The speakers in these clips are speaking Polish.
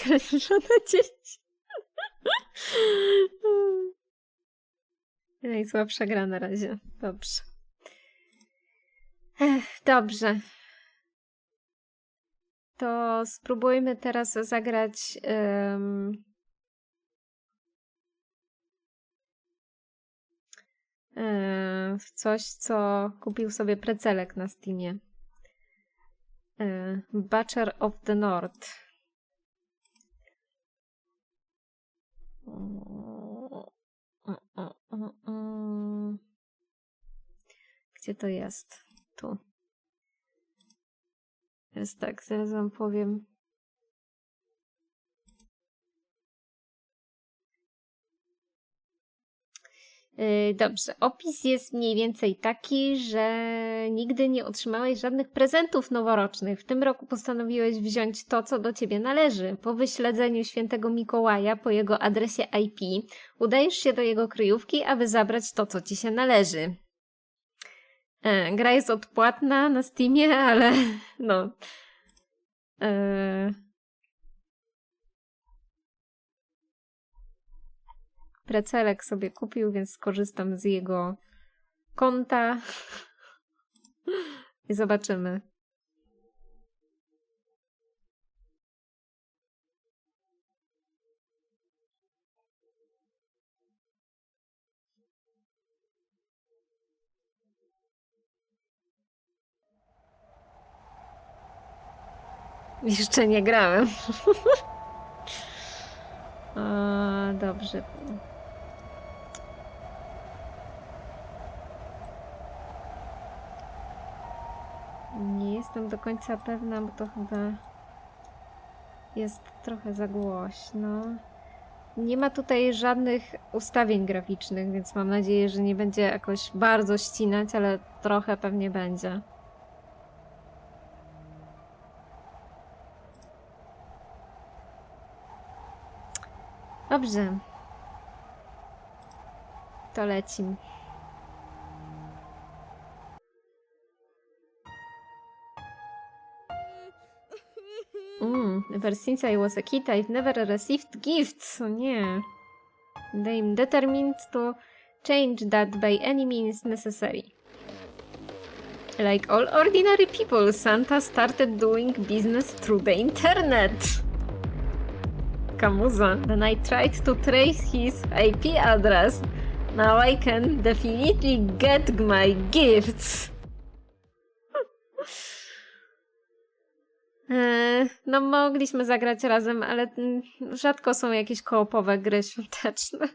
Kreślone dzieci. Najsłabsza gra na razie. Dobrze. Ech, dobrze. To spróbujmy teraz zagrać. e, w coś, co kupił sobie precelek na Steamie. E, Butcher of the North. Gdzie to jest? Tu. Jest tak, zaraz wam powiem. Dobrze, opis jest mniej więcej taki, że nigdy nie otrzymałeś żadnych prezentów noworocznych. W tym roku postanowiłeś wziąć to, co do ciebie należy. Po wyśledzeniu świętego Mikołaja po jego adresie IP, udajesz się do jego kryjówki, aby zabrać to, co ci się należy. E, gra jest odpłatna na Steamie, ale no. E, Precelek sobie kupił, więc skorzystam z jego konta i zobaczymy. Jeszcze nie grałem. A, dobrze. Nie jestem do końca pewna, bo to chyba jest trochę za głośno. Nie ma tutaj żadnych ustawień graficznych, więc mam nadzieję, że nie będzie jakoś bardzo ścinać, ale trochę pewnie będzie. Dobrze. To lecim. Ever since I was a kid, I've never received gifts. O nie. I'm determined to change that by any means necessary. Like all ordinary people, Santa started doing business through the internet. Kamuza. Then I tried to trace his IP address. Now I can definitely get my gifts. No, mogliśmy zagrać razem, ale mm, rzadko są jakieś koopowe gry świąteczne.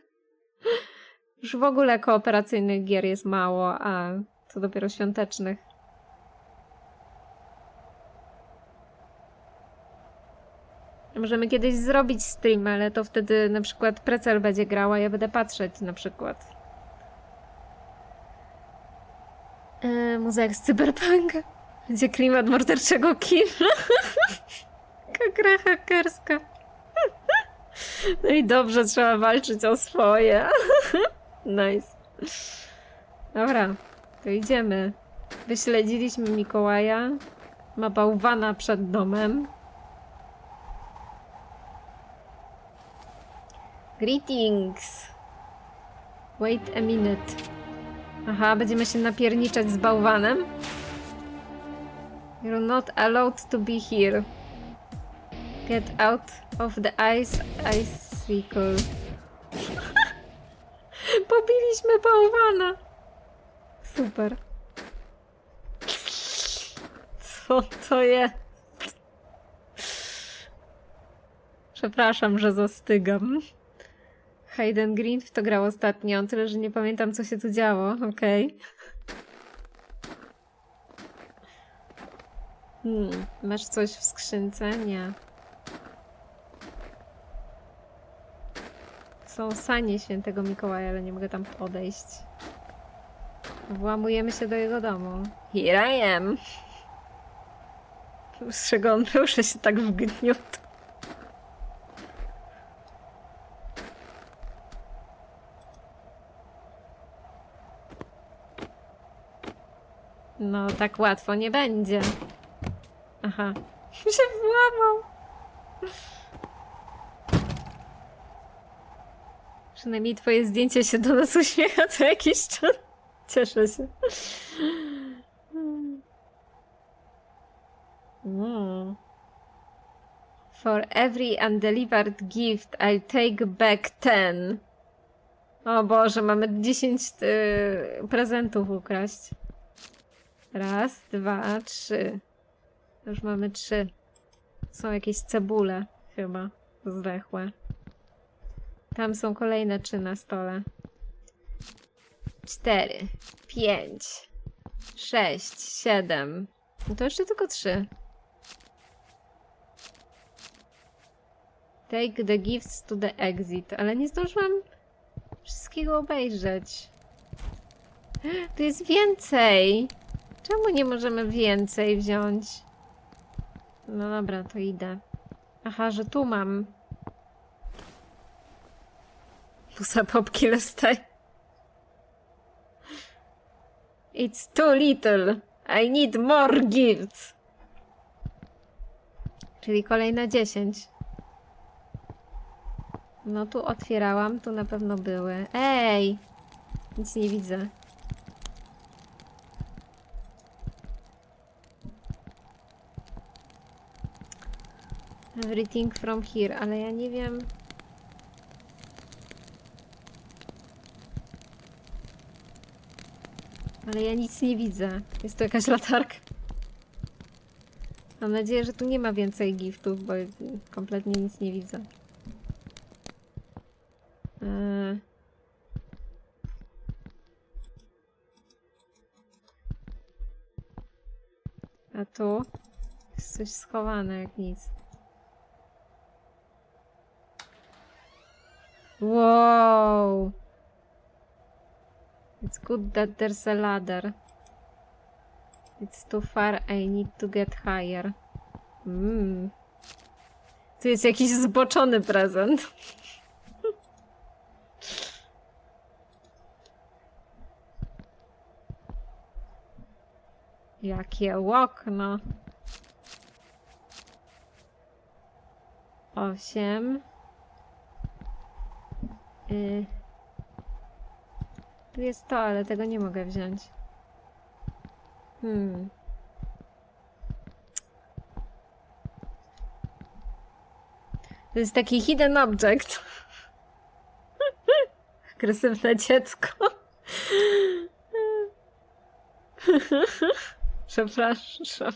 Już w ogóle kooperacyjnych gier jest mało, a co dopiero świątecznych. Możemy kiedyś zrobić stream, ale to wtedy na przykład Precel będzie grała, ja będę patrzeć na przykład. Eee, muzeum z Cyberpunka. Będzie klimat morderczego kina. Gra hakerska. No i dobrze, trzeba walczyć o swoje. Nice. Dobra, to idziemy. Wyśledziliśmy Mikołaja. Ma bałwana przed domem. Greetings. Wait a minute. Aha, będziemy się napierniczać z bałwanem? You're not allowed to be here. Get out of the ice icicle. Pobiliśmy bałwana. Super. Co to jest? Przepraszam, że zastygam. Hayden Green w to grał ostatnio, tyle że nie pamiętam co się tu działo, okej. Hmm, masz coś w skrzynce? Nie. Są sanie świętego Mikołaja, ale nie mogę tam podejść. Włamujemy się do jego domu. Here I am! Z czego on że się tak wgniótł. No, tak łatwo nie będzie. Aha. się włamał. Przynajmniej twoje zdjęcie się do nas uśmiecha co jakiś czas. Cieszę się. Mm. For every undelivered gift, I'll take back ten. O Boże, mamy 10 y, prezentów ukraść. Raz, dwa, trzy. Już mamy trzy. Są jakieś cebule, chyba, zdechłe. Tam są kolejne trzy na stole. Cztery, pięć, sześć, siedem. No to jeszcze tylko trzy. Take the gifts to the exit, ale nie zdążyłam wszystkiego obejrzeć. Tu jest więcej! Czemu nie możemy więcej wziąć? No dobra, to idę. Aha, że tu mam. Pusa popki lestaj. It's too little. I need more gifts. Czyli kolejne 10. No tu otwierałam, tu na pewno były. Ej! Nic nie widzę. Everything from here, ale ja nie wiem. Ale ja nic nie widzę. Jest to jakaś latarka. Mam nadzieję, że tu nie ma więcej giftów, bo kompletnie nic nie widzę. Eee. A tu jest coś schowane jak nic. Wow! It's good that there's a ladder. It's too far, I need to get higher. Mm. Tu jest jakiś zboczony prezent. Jakie okno. Osiem. Y. Tu jest to, ale tego nie mogę wziąć. Hmm. To jest taki hidden object. Agresywne dziecko. Przepraszam.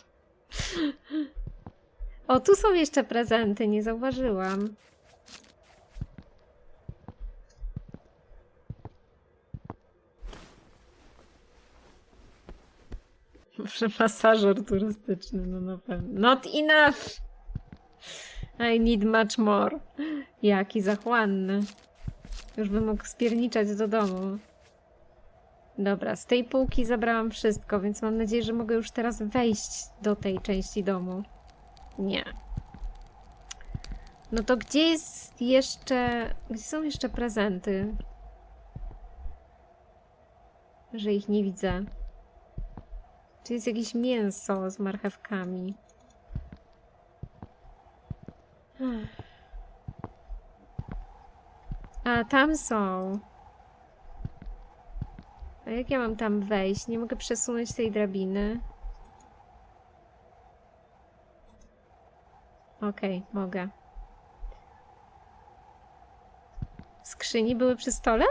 O, tu są jeszcze prezenty, nie zauważyłam. Może masażer turystyczny, no na pewno. Not enough! I need much more. Jaki zachłanny. Już bym mógł spierniczać do domu. Dobra, z tej półki zabrałam wszystko, więc mam nadzieję, że mogę już teraz wejść do tej części domu. Nie. No to gdzie jest jeszcze... Gdzie są jeszcze prezenty? Że ich nie widzę. Czy jest jakieś mięso z marchewkami? A, tam są. A jak ja mam tam wejść? Nie mogę przesunąć tej drabiny. Okej, mogę. Skrzyni były przy stole?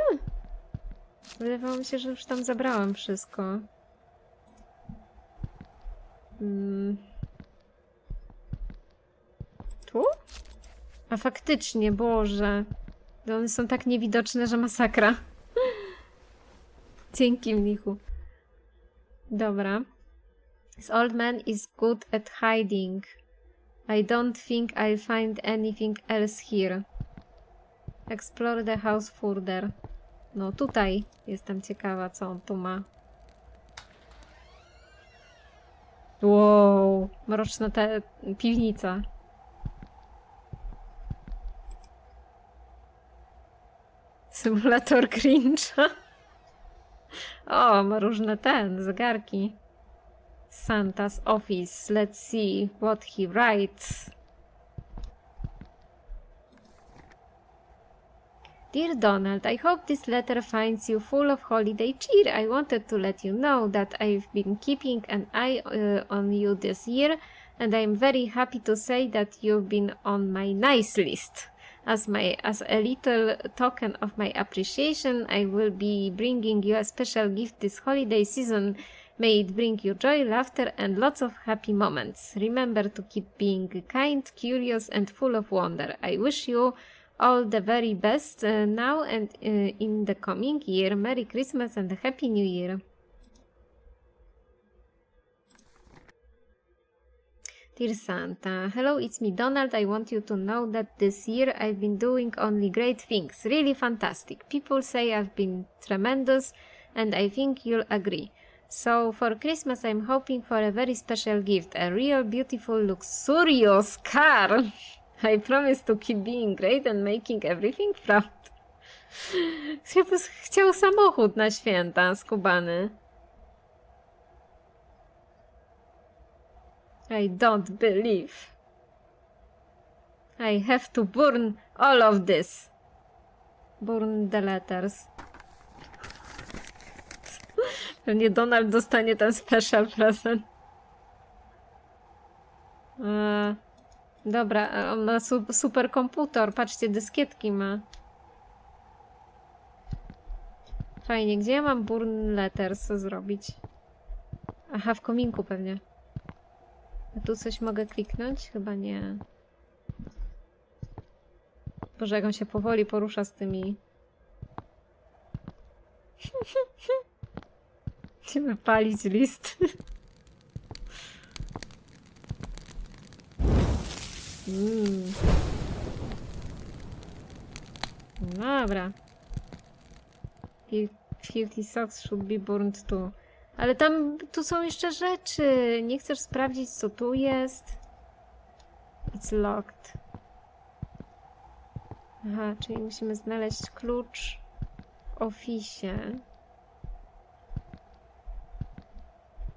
Wydawało mi się, że już tam zabrałam wszystko. Mm. Tu? A faktycznie, Boże. One są tak niewidoczne, że masakra. Dzięki, mnichu. Dobra. This old man is good at hiding. I don't think I'll find anything else here. Explore the house further. No tutaj jestem ciekawa, co on tu ma. Wow, mroczna te piwnica. Symulator Grincha. O, ma różne ten, zegarki. Santa's office. Let's see what he writes. Dear Donald, I hope this letter finds you full of holiday cheer. I wanted to let you know that I've been keeping an eye uh, on you this year, and I'm very happy to say that you've been on my nice list. As my as a little token of my appreciation, I will be bringing you a special gift this holiday season. May it bring you joy, laughter, and lots of happy moments. Remember to keep being kind, curious, and full of wonder. I wish you all the very best uh, now and uh, in the coming year. Merry Christmas and a Happy New Year. Dear Santa, hello, it's me Donald. I want you to know that this year I've been doing only great things, really fantastic. People say I've been tremendous, and I think you'll agree. So for Christmas, I'm hoping for a very special gift a real beautiful, luxurious car. I promise to keep being great and making everything proud. Chciał samochód na święta skubany. I don't believe. I have to burn all of this. Burn the letters. Pewnie Donald dostanie ten special present. Eee, dobra, e, on ma su super komputer. Patrzcie, dyskietki ma. Fajnie, gdzie ja mam burn letters zrobić? Aha, w kominku pewnie. A tu coś mogę kliknąć? Chyba nie. Boże, jak on się powoli porusza z tymi... Chcemy palić list. mm. Dobra. Fil- Filthy socks should be burned too. Ale tam, tu są jeszcze rzeczy. Nie chcesz sprawdzić, co tu jest? It's locked. Aha, czyli musimy znaleźć klucz w ofisie.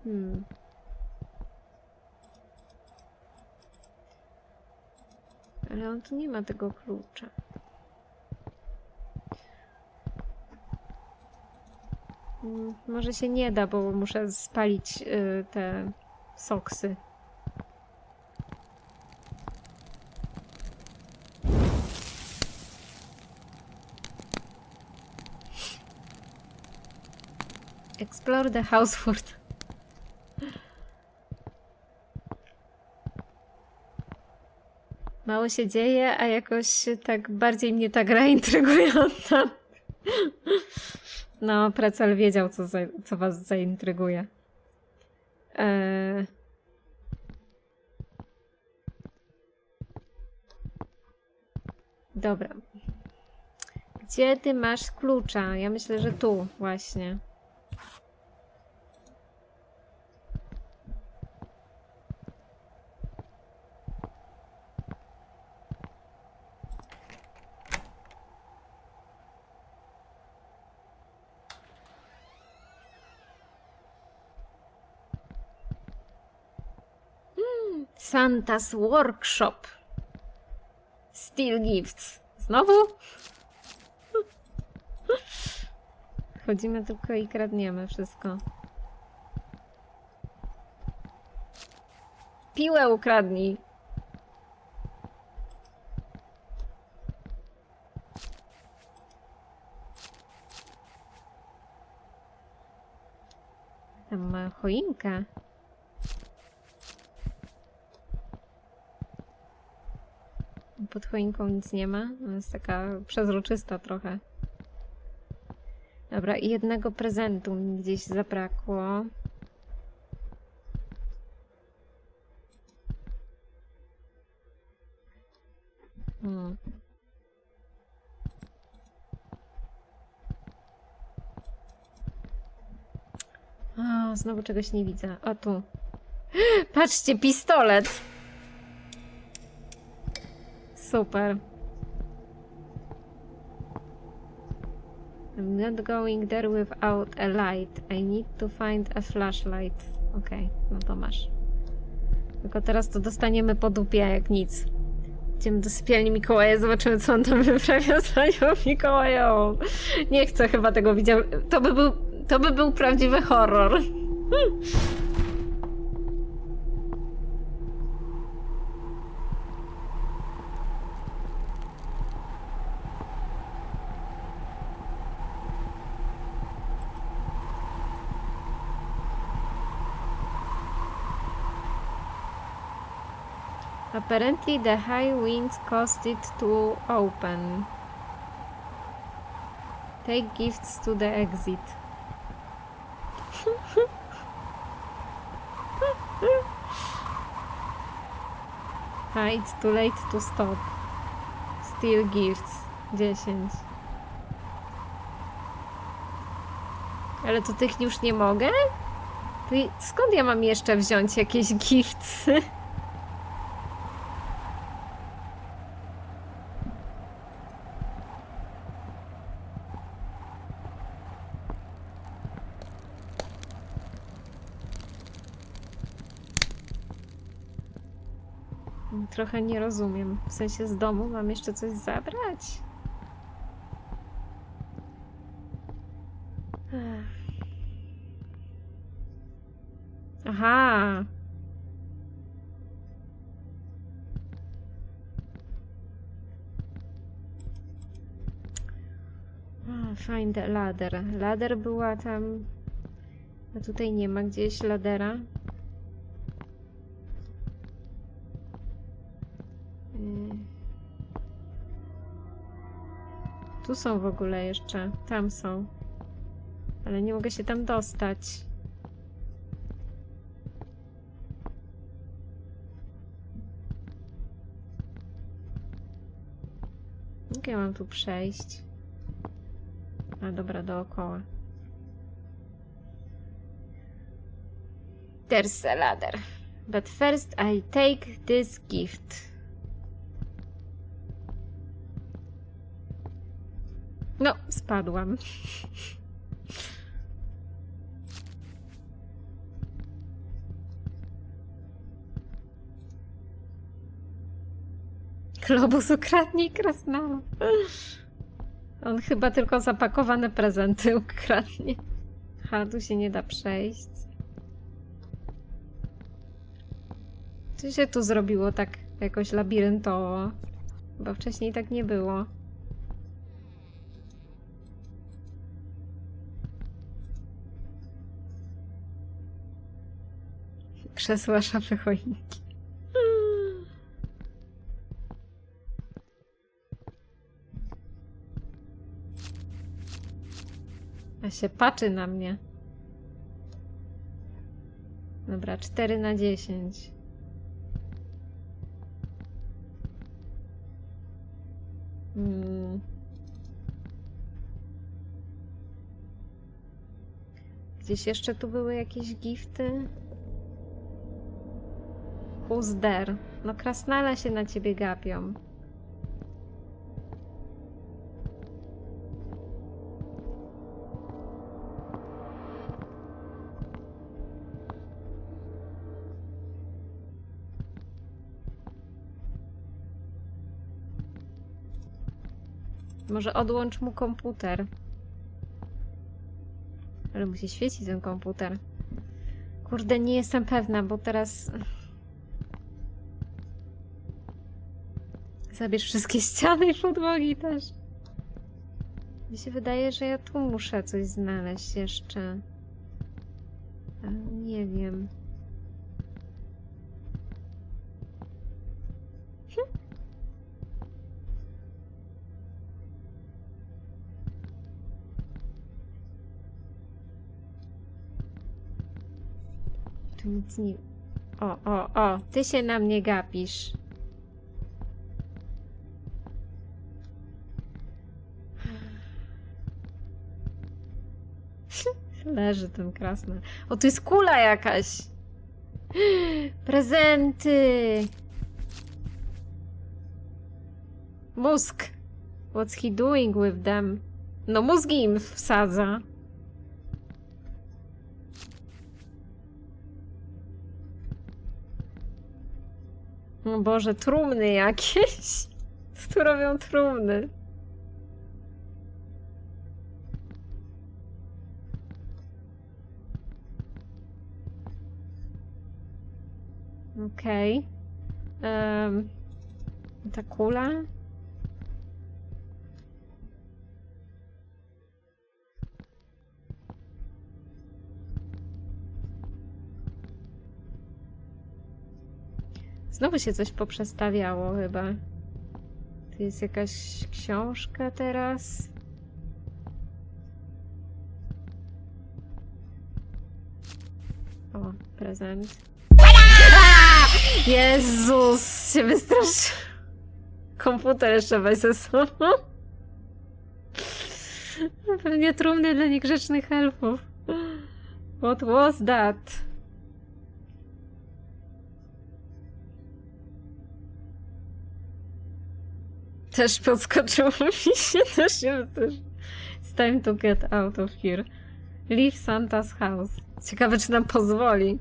Hmm. Ale on tu nie ma tego klucza. Mm, Może się nie da, bo muszę spalić y, te soksy. Explore the house Mało się dzieje, a jakoś tak bardziej mnie ta gra intrygująca. No, Precel wiedział, co, za, co was zaintryguje. Eee... Dobra. Gdzie ty masz klucza? Ja myślę, że tu właśnie. Santa's Workshop. Steel Gifts. Znowu? Chodzimy tylko i kradniemy wszystko. Piłę ukradnij. Tam ma choinkę. Pod choinką nic nie ma. Ona jest taka przezroczysta trochę. Dobra, i jednego prezentu mi gdzieś zabrakło. Hmm. O, znowu czegoś nie widzę. O, tu. Patrzcie, pistolet! Super. I'm not going there without a light. I need to find a flashlight. Okej, no to masz. Tylko teraz to dostaniemy po dupie jak nic. Idziemy do sypialni Mikołaja, zobaczymy co on tam wyprawia z panią Mikołajową. Nie chcę chyba tego widzieć. To by był, to by był prawdziwy horror. Apparently the high winds caused it to open. Take gifts to the exit. Ah, it's too late to stop. Still gifts. 10. Ale to tych już nie mogę? Skąd ja mam jeszcze wziąć jakieś giftsy? Trochę nie rozumiem. W sensie z domu mam jeszcze coś zabrać? Aha. Find a ladder. Ladder była tam. A tutaj nie ma gdzieś ladera. Tu są w ogóle jeszcze. Tam są. Ale nie mogę się tam dostać. Jak ja mam tu przejść? A dobra, dookoła. There's a ladder. But first I take this gift. No, spadłam. Globus ukradnie krasnala. On chyba tylko zapakowane prezenty ukradnie. Ha, tu się nie da przejść. Co się tu zrobiło tak jakoś labiryntowo? Bo wcześniej tak nie było. Krzesła, szafy, choinki. A się patrzy na mnie. Dobra, 4 na 10. Hmm. Gdzieś jeszcze tu były jakieś gifty? There? No krasnale się na ciebie gapią. Może odłącz mu komputer. Ale musi świecić ten komputer. Kurde, nie jestem pewna, bo teraz. Zabierz wszystkie ściany i podłogi też. Mi się wydaje, że ja tu muszę coś znaleźć jeszcze. Ale nie wiem. Tu nic nie... O, o, o, ty się na mnie gapisz. Leży ten krasny. O, tu jest kula jakaś. Prezenty. Mózg. What's he doing with them? No mózgi im wsadza. O Boże, trumny jakieś. Co tu robią trumny? Okej. Em, ta kula? Znowu się coś poprzestawiało chyba. Tu jest jakaś książka teraz. O, prezent. Jezus, się wystraszy. Komputer jeszcze weź ze sobą. Pewnie trumny dla niegrzecznych elfów. What was that? Też podskoczyło mi się, też się też. It's time to get out of here. Leave Santa's house. Ciekawe, czy nam pozwoli.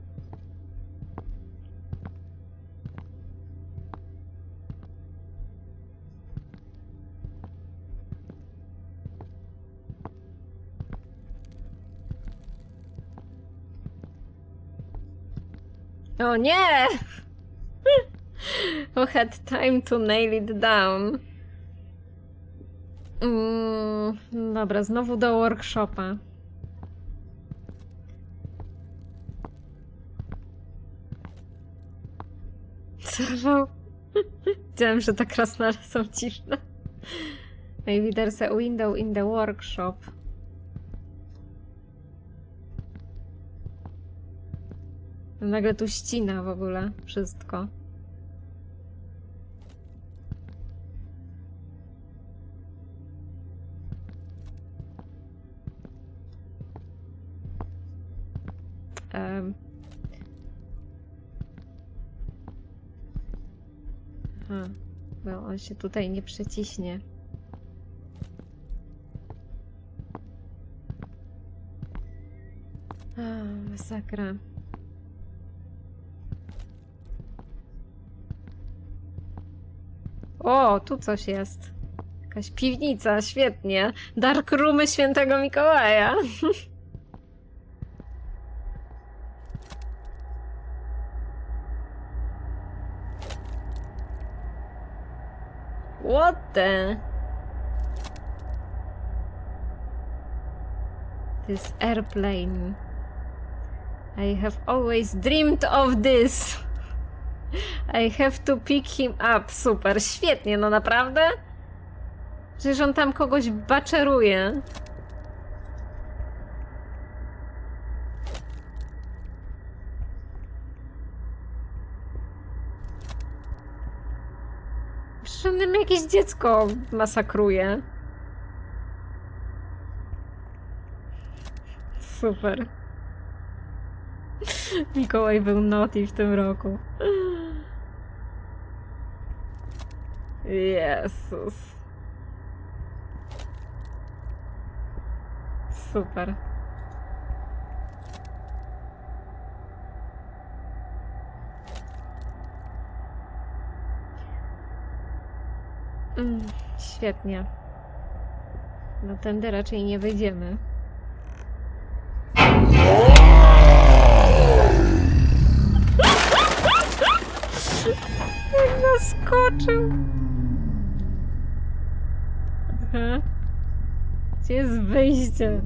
O nie! Who had time to nail it down? Mm, dobra, znowu do workshopa. Co? Wiedziałem, że te krasnale są dziwne. Maybe there's a window in the workshop. Nagle tu ścina w ogóle wszystko. Aha, bo on się tutaj nie przeciśnie. A, masakra. O, tu coś jest. Jakaś piwnica, świetnie. Dark roomy świętego Mikołaja. What the? This airplane. I have always dreamed of this. I have to pick him up. Super, świetnie, no naprawdę? Przecież on tam kogoś baczeruje. Przecież jakieś dziecko masakruje. Super. Mikołaj był naughty w tym roku. Jezus. Super. Mm, świetnie. No tędy raczej nie wyjdziemy. Jak naskoczył. Aha. Gdzie jest wyjście?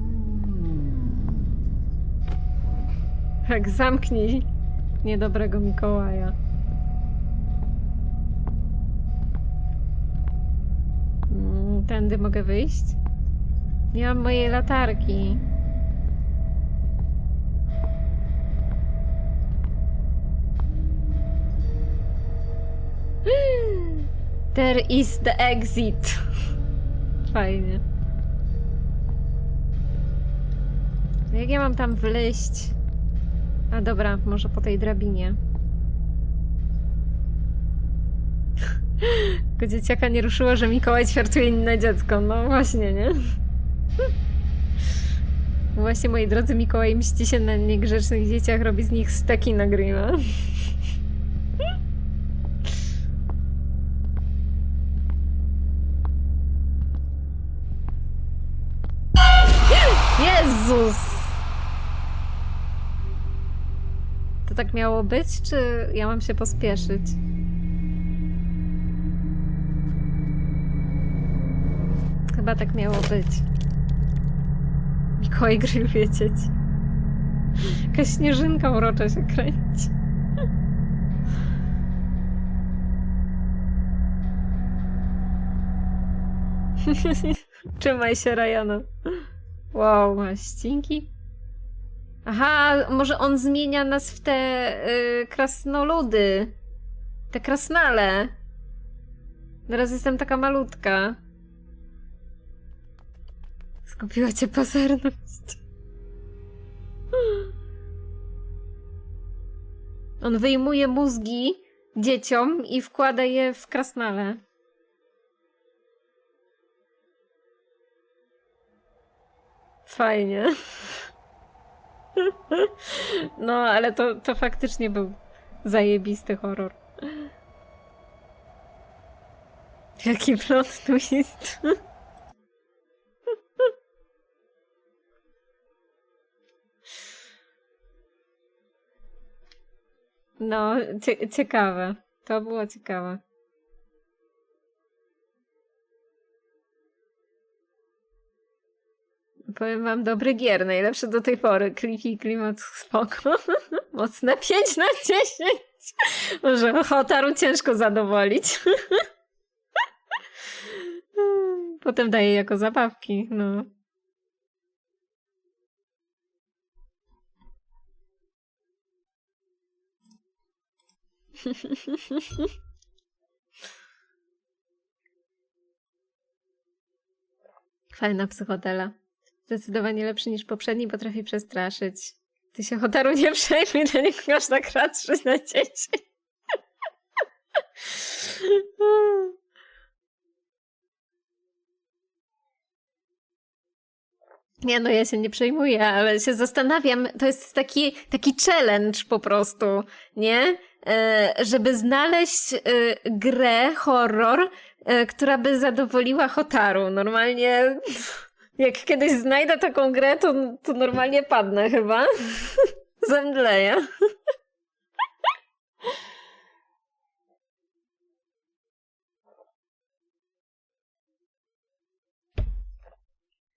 Tak, zamknij niedobrego Mikołaja. Mm, Tędy mogę wyjść? Nie mam mojej latarki. There is the exit. Fajnie. Jak ja mam tam wleść? A dobra, może po tej drabinie. Tylko dzieciaka nie ruszyło, że Mikołaj ćwiartuje inne dziecko. No właśnie, nie? Właśnie, moi drodzy, Mikołaj mści się na niegrzecznych dzieciach, robi z nich steki na grilla. Jezus! To tak miało być, czy ja mam się pospieszyć? Chyba tak miało być. Mikołaj Grill wiedzieć. Jakaś śnieżynka urocza się kręci. Trzymaj się, Rajana. Wow, ścinki. Aha, może on zmienia nas w te y, krasnoludy. Te krasnale. Teraz jestem taka malutka. Skupiła cię pazerność. On wyjmuje mózgi dzieciom i wkłada je w krasnale. Fajnie. No, ale to, to faktycznie był zajebisty horror. Jaki plot twist. No, cie ciekawe. To było ciekawe. Powiem wam, dobry gier, najlepszy do tej pory. Kliki, klimat, spoko. Mocne 5 na 10. Może Hotaru ciężko zadowolić. Potem daje jako zabawki, no. Fajna psychodela. Zdecydowanie lepszy niż poprzedni, potrafi przestraszyć. Ty się Hotaru nie przejmuj, to nie każda gra 3 na 10. Nie, no ja się nie przejmuję, ale się zastanawiam, to jest taki, taki challenge po prostu, nie? E, żeby znaleźć e, grę, horror, e, która by zadowoliła Hotaru. Normalnie, jak kiedyś znajdę taką grę, to, to normalnie padnę chyba. Zemdleję.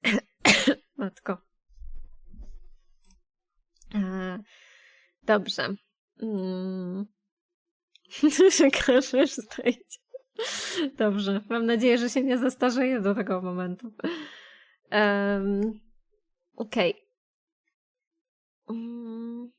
Matko. E, dobrze. Mm. Każesz stoić. Dobrze. Mam nadzieję, że się nie zastarzeję do tego momentu. Um, Okej. Okay. Mm.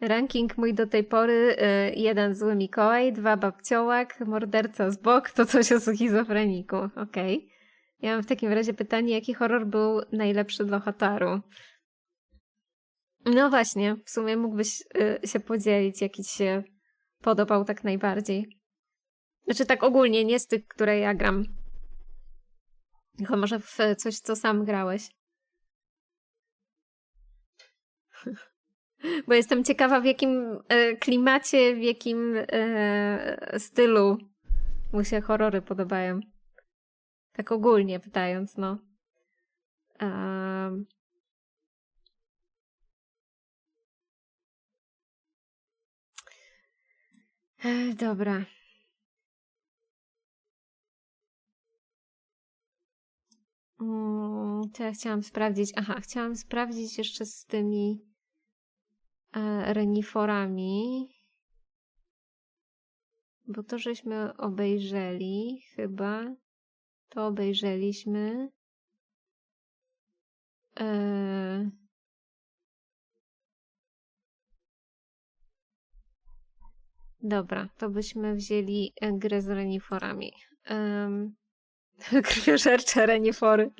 Ranking mój do tej pory. Y, jeden zły Mikołaj, dwa babciołak, morderca z bok, to coś o schizofreniku. Okej. Okay. Ja mam w takim razie pytanie, jaki horror był najlepszy dla Hotaru? No właśnie, w sumie mógłbyś y, się podzielić, jaki ci się podobał tak najbardziej. Znaczy tak ogólnie, nie z tych, które ja gram. Tylko może w coś, co sam grałeś. Bo jestem ciekawa, w jakim e, klimacie, w jakim e, stylu mu się horrory podobają. Tak ogólnie pytając, no. E, dobra. Co ja chciałam sprawdzić? Aha, chciałam sprawdzić jeszcze z tymi e, reniforami. Bo to żeśmy obejrzeli chyba. To obejrzeliśmy. E... Dobra, to byśmy wzięli e, grę z reniforami. Krwiożercze renifory.